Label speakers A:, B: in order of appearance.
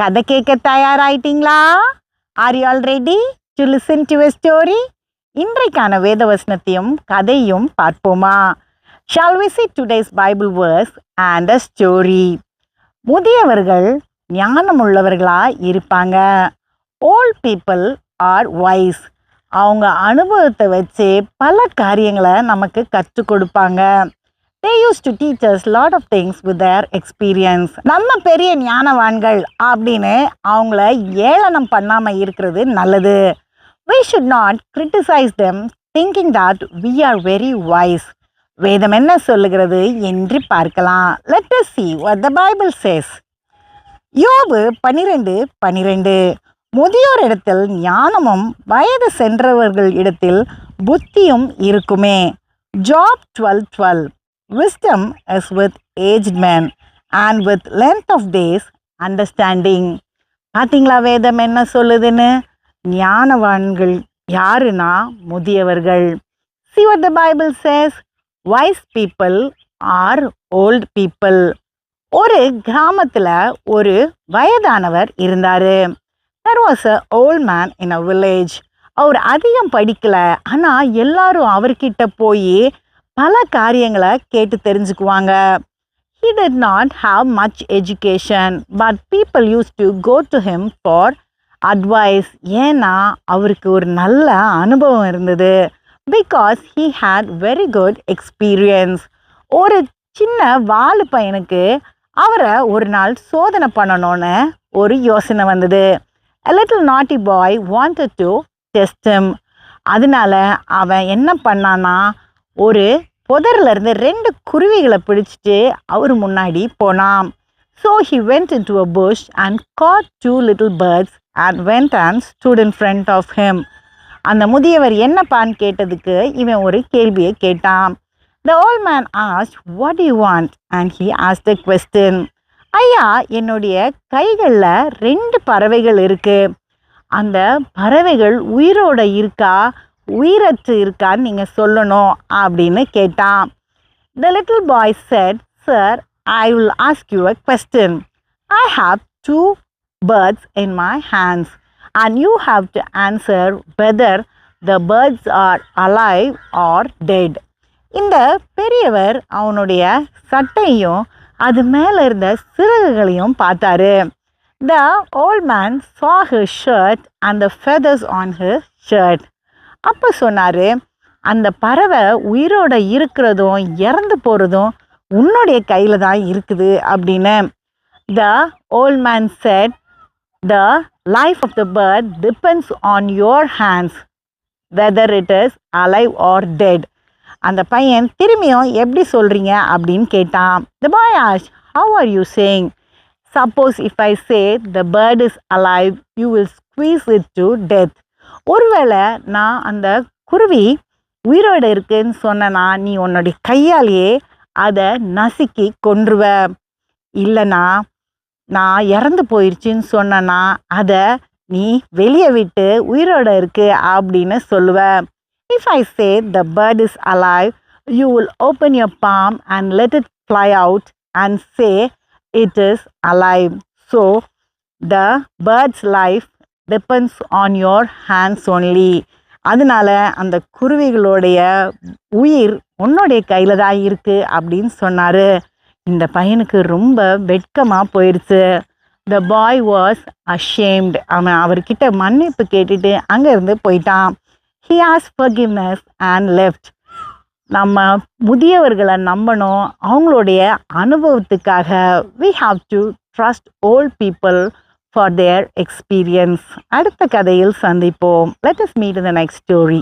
A: கதை கேட்க தயாராயிட்டீங்களா? Are you all ready to listen to a story இன்றைக்கான வேதவசனத்தையும் கதையும் பார்ப்போமா? Shall we see today's Bible verse and a story முதியவர்கள் ஞானமுள்ளவர்களாக இருப்பாங்க. ஓல்ட் பீப்புள் ஆர் வைஸ் அவங்க அனுபவத்தை வச்சு பல காரியங்களை நமக்கு கற்றுக் கொடுப்பாங்க. They use to teachers lot of things with their experience நம்ம பெரிய ஞானவான்கள் அப்படின்னு அவங்கள ஏளனம் பண்ணாமல் இருக்கிறது நல்லது. We should not criticize them thinking that we are very wise வேதம் என்ன சொல்லுகிறது என்று பார்க்கலாம். Let us see what the Bible says யோபு பனிரெண்டு பனிரெண்டு. முதியோர் இடத்தில் ஞானமும் வயது சென்றவர்கள் இடத்தில் புத்தியும் இருக்குமே. Job twelve twelve wisdom is with aged man and with length of days understanding பார்த்தீங்களா வேதம் என்ன சொல்லுதுன்னு ஞானவான்கள் யாருன்னா முதியவர்கள் see what the Bible says wise people are old people ஒரு கிராமத்தில் ஒரு வயதானவர் இருந்தார் there was a old man in a village அவர் அதிகம் படிக்கலை ஆனால் எல்லாரும் அவர்கிட்ட போய் பல காரியங்களை கேட்டு தெரிஞ்சுக்குவாங்க he did not have much education but people use to go to him for advice ஏன்னா அவருக்கு ஒரு நல்ல அனுபவம் இருந்தது because he had very good experience ஒரு சின்ன வாலு பையனுக்கு அவரை ஒரு நாள் சோதனை பண்ணணும்னு ஒரு யோசனை வந்தது லிட்டில் நாட்டி பாய் வாண்டட் டு டெஸ்டம் அதனால அவன் என்ன பண்ணான்னா ஒரு புதர்ல இருந்து ரெண்டு குருவிகளை பிடிச்சிட்டு அவர் முன்னாடி போனான் so he went in to a bush and caught two little birds and went and stood in front of him அந்த முதியவர் என்னப்பான்னு கேட்டதுக்கு இவன் ஒரு கேள்வியை கேட்டான். The old man asked what you want and he asked the question ஐயா என்னுடைய கைகளில் ரெண்டு பறவைகள் இருக்கு. அந்த பறவைகள் உயிரோட இருக்கா? உயிரற்று இருக்கான்னு நீங்கள் சொல்லணும் அப்படின்னு கேட்டான். The little boy said sir I will ask you a question I have two birds in my hands and you have to answer whether the birds are alive or dead இந்த பெரியவர் அவனுடைய சட்டையும் அது மேலே இருந்த சிறகுகளையும் பார்த்தாரு. The old man saw his shirt and the feathers on his shirt அப்போ சொன்னார் அந்த பறவை உயிரோட இருக்கிறதும் இறந்து போகிறதும் உன்னுடைய கையில் தான் இருக்குது அப்படின்னு the old man said the life of the bird depends on your hands whether it is alive or dead அந்த பையன் திரும்பியும் எப்படி சொல்கிறீங்க அப்படின்னு கேட்டான். The boy ash how are you saying suppose if I say the bird is alive you will squeeze it to death ஒருவேளை நான் அந்த குருவி உயிரோடு இருக்குன்னு சொன்னனா நீ உன்னுடைய கையாலேயே அதை நசுக்கி கொன்றுவ. இல்லைனா நான் இறந்து போயிடுச்சின்னு சொன்னனா அதை நீ வெளியே விட்டு உயிரோட இருக்கு அப்படின்னு சொல்லுவேன் if I say the bird is alive you will open your palm and let it fly out and say it is alive so the birds life depends on your hands only அதனால அந்த குருவிகளுடைய உயிர் உன்னுடைய கையில் தான் இருக்குது அப்படின்னு சொன்னார். இந்த பையனுக்கு ரொம்ப வெட்கமாக போயிடுச்சு த பாய் வாஸ் அஷேம்டு அவன் அவர்கிட்ட மன்னிப்பு கேட்டுட்டு அங்கேருந்து போயிட்டான். ஹி ஆஸ் ஃபர்கிவ்னஸ் அண்ட் லெஃப்ட் நம்ம முதியவர்களை நம்பணும். அவங்களுடைய அனுபவத்துக்காக we have to trust old people for their experience அடுத்த கதையில் சந்திப்போம் let us meet in the next story